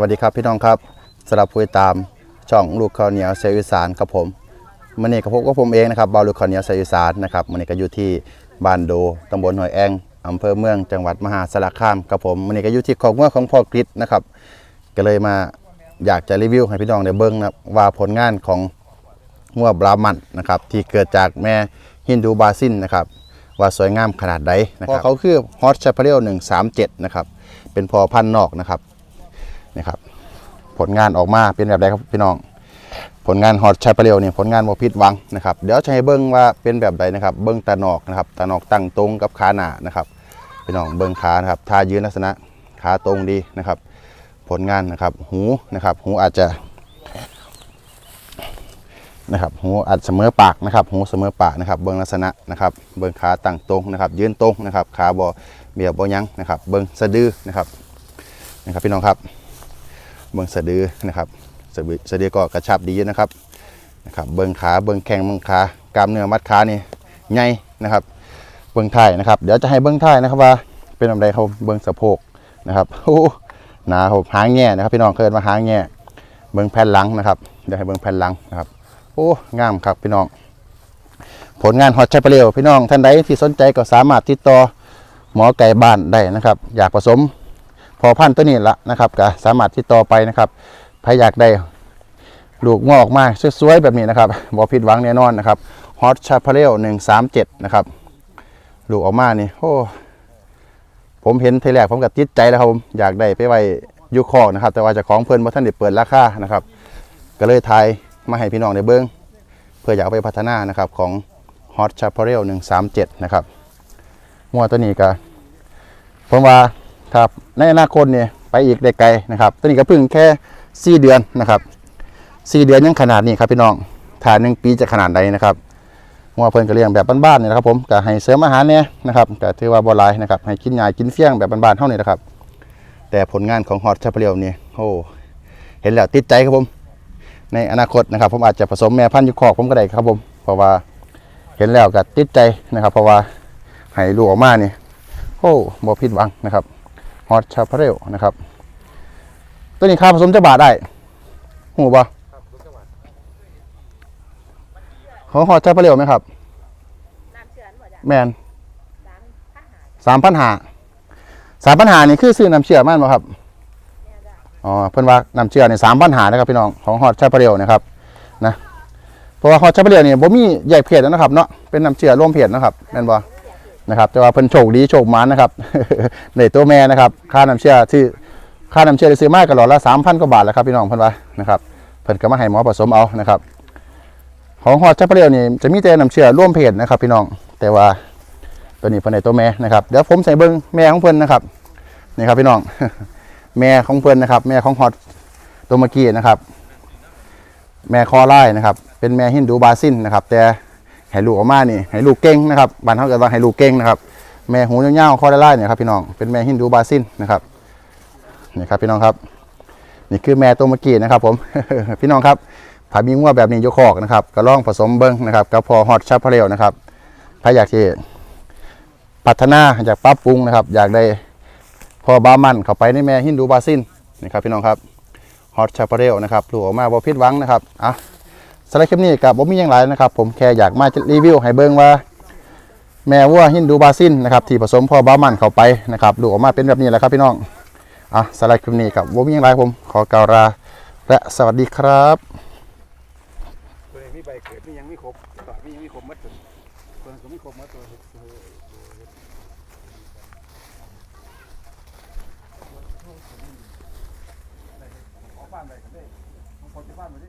วัสดีครับพี่น้องครับสำหรับผู้ติดตามช่องลูกข้าวเหนียวเซลอีสานครับผมมื่อนี้กับพบกับผมเองนะครับบอลลูกข้าวเหนียวเซลอีสานนะครับมื่อนี้ก็อยู่ที่บ้านโดตำบลหอยแองอำเภอเมืองจังหวัดมหาสารคามครับผมมื่อนี้ก็อยู่ที่ของเมืองของพ่อกริดนะครับก็เลยมาอยากจะรีวิวให้พี่น้องได้เบิ้งนะว่าผลงานของงัวบรามันนะครับที่เกิดจากแม่ฮินดูบาซินนะครับว่าสวยงามขนาดใดนะครับพอเขาคือฮอตชาพเรล137นะครับเป็นพอพันนอกนะครับ นะครับ ผลงานออกมาเป็นแบบใดครับพี่น้อง ผลงานฮอตชายปรียวเนี่ยผลงานบ่ผิดหวังนะครับเดี๋ยวจะให้เบิ้งว่าเป็นแบบใดนะครับ เบิ้งตาหนอกนะครับตาหนอกตั้งตรงกับขาหน้านะครับพี่น้องเบิ้งขานะครับท่ายืนลักษณะขาตรงดีนะครับ ผลงานนะครับ หูนะครับ หูอาจจะนะครับหูอาจเสมอปากนะครับ หูเสมอปากนะครับ เบิ้งลักษณะนะครับ เบิ้งขาตั้งตรงนะครับยืนตรงนะครับขาบ่เบียบบ่ยั้งนะครับ เบิ้งสะดือนะครับนะครับ พี่น้องครับ เบิ้งสะดือนะครับสะดือสะดือก็กระชับดีนะครับนะครับ เบิ้งขาเบิ้งแข้งเบิ้งขากล้ามเนื้อมัดขานี่ใหญ่นะครับ เบิ้งท้ายนะครับ เดี๋ยวจะให้เบิ้งท้ายนะครับว่า เป็นแบบใดเขาเบิ้งสะโพกนะครับโอ้หนาครับหางแง่นะครับ พี่น้องเคยมาหางแง่เบิ้งแผ่นหลังนะครับเดี๋ยวให้เบิ้งแผ่นหลังนะครับ โอ้งามครับพี่น้อง ผลงานฮอตชัยปเรียวพี่น้องท่านใดที่สนใจก็สามารถติดต่อหมอไก่บ้านได้นะครับ อยากผสม พอพันตัวนี้ละนะครับก็สามารถติดต่อไปนะครับใครอยากได้ลูกงอกมาสวยๆแบบนี้นะครับบ่ผิดหวังแน่นอนนะครับฮอตชาพาเรลหนึ่งสามเจ็ดนะครับลูกออกมานี่โอ้ผมเห็นทีแรกผมก็ติดใจแล้วครับผมอยากได้ไปไว้ยุคอกนะครับ แต่ว่าจะของเพิ่อนบ่ท่านได้เปิดราคานะครับ ก็เลยทายมาให้พี่น้องได้เบิ้องเพื่ออยากไปพัฒนานะครับของฮอตชาพาเรลหนึ่งสามเจ็ดนะครับมัวตัวนี้ก็ผมว่า ครับในอนาคตเนี่ยไปอีกได้ไกลนะครับตอนนี้ก็เพิ่งแค่4เดือนนะครับ4เดือนยังขนาดนี้ครับพี่น้องถ้าหนึ่งปีจะขนาดใดนะครับหัวเพิ่นก็เลี้ยงแบบบ้านๆเนี่ยนะครับผมก็ให้เสริมอาหารเนี่ยนะครับก็ถือว่าบ่หลายนะครับให้กินหญ้ากินเฟี้ยงแบบบ้านๆเท่านี้นะครับ แต่ผลงานของฮอตชาเปรียวนี่โอ้เห็นแล้วติดใจครับผม ในอนาคตนะครับ ผมอาจจะผสมแม่พันธุ์ยุคอกผมก็ได้ครับผม เพราะว่าเห็นแล้วก็ติดใจนะครับ เพราะว่าให้ลูกออกมาเนี่ยโอ้บ่ผิดหวังนะครับ ฮอตชาพเรลนะครับ ตัวนี้ค่าผสมจะบาทได้หูบ่ของฮอตชาพเรลไหมครับน้ำเชื่อนบ่จ้ะแมนสามพันหาสามพันหาสามพันหานี่คือซื้อน้ำเชื่อมันบ่ครับเนี่ยจ้ะอ๋อเพิ่นว่าน้ำเชื่อนี่สามพันหานะครับพี่น้องของฮอตชาพเรลนะครับนะเพราะว่าฮอตชาพเรลนี่บ่มีแยกเพศแล้วนะครับเนาะเป็นน้ำเชื่อร่วมเพศนะครับแม่นบ่ นะครับ แต่ว่าเพิ่นโชคดีโชคมันนะครับในตัวแม่นะครับ ค่าน้ำเชื่อที่ค่าน้ำเชื่อที่ซื้อมาก็หลอดละ3,000กว่าบาทแล้วครับพี่น้องเพิ่นว่านะครับเพิ่นก็มาให้หมอผสมเอานะครับ ของฮอตชาพเรลนี่จะมีแต่น้ำเชื่อร่วมเพศนะครับ พี่น้องแต่ว่าตัวนี้เพิ่นในตัวแม่นะครับเดี๋ยวผมใส่เบิ่งแม่ของเพิ่นนะครับนี่ครับพี่น้องแม่ของเพิ่นนะครับ แม่ของฮอตตัวเมื่อกี้นะครับ แม่คอไล่นะครับ เป็นแม่ฮินดูบาซินนะครับ แต่ ให้ลูกออกมานี่ให้ลูกเก่งนะครับบ้านเขาเกิดว่าให้ลูกเก่งนะครับ แม่หูเงี้ยวๆคอไล่เนี่ยครับพี่น้องเป็นแม่ฮินดูบาซินนะครับนี่ครับพี่น้องครับ นี่คือแม่ตัวเมื่อกี้นะครับผมพี่น้องครับผามีงัวแบบนี้ยกคอกนะครับก็ลองผสมเบิ้งนะครับกับพอฮอตชาพาเรลนะครับถ้าอยากที่พัฒนาอยากปรับปรุงนะครับ อยากได้พอบามันเข้าไปในแม่ฮินดูบาซินนี่ครับพี่น้องครับฮอตชาพาเรลนะครับลูกออกมาบ่ผิดวังนะครับอะ สำหรับคลิปนี้กับบ่มีอย่างไรนะครับผมแค่อยากมารีวิวให้เบิ่งว่า แม่วัวฮินดูบาซินนะครับที่ผสมพอบามันเข้าไปนะครับลูออกมาเป็นแบบนี้แหละครับพี่น้องอะสำหรับคลิปนี้กับบ่มีอย่างไรผมขอกล่าวลาและสวัสดีครับตัวนี้มีใบเกิดมียังมีครบตัวมียังมีครบมัดตัวตัวนั้นก็มีครบมัดตัวบ้านไปกันได้ขอจะฟ้านไปดิ